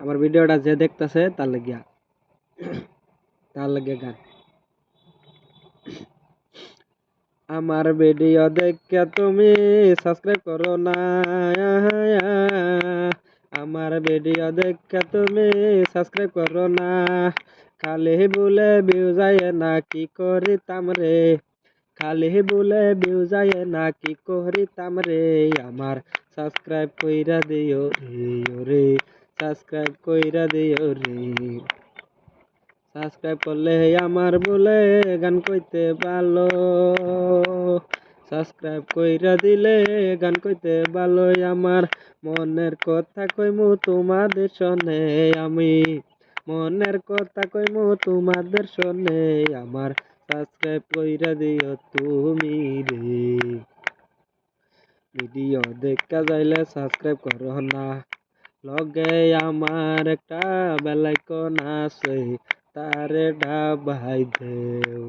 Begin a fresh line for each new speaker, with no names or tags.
আমার ভিডিওটা যে দেখতেছে তার লাগিয়া তার লাগিয়া গান আমার ভিডিও দেখে তুমি সাবস্ক্রাইব করো না আমার ভিডিও দেখে তুমি সাবস্ক্রাইব করো না খালি বলে ভিউ যায় না কি করিতাম রে খালি বলে ভিউ যায় না কি করিতাম রে আমার সাবস্ক্রাইব কইরা দিও রে ওরে সাবস্ক্রাইব কইরা দিও রে। সাবস্ক্রাইব করলে আমার বলে গান কইতে ভালো। সাবস্ক্রাইব কইরা দিলে গান কইতে ভালোই। আমার মনের কথা কইমু তোমাদের শোনে আমি। মনের কথা কইমু তোমাদের শোনে আমার। সাবস্ক্রাইব কইরা দিও তুমি রে। ভিডিও দেখা যাইলে সাবস্ক্রাইব করো না। লগে আমার একটা বেলাইকন আছে তারে ডাবাই দেও।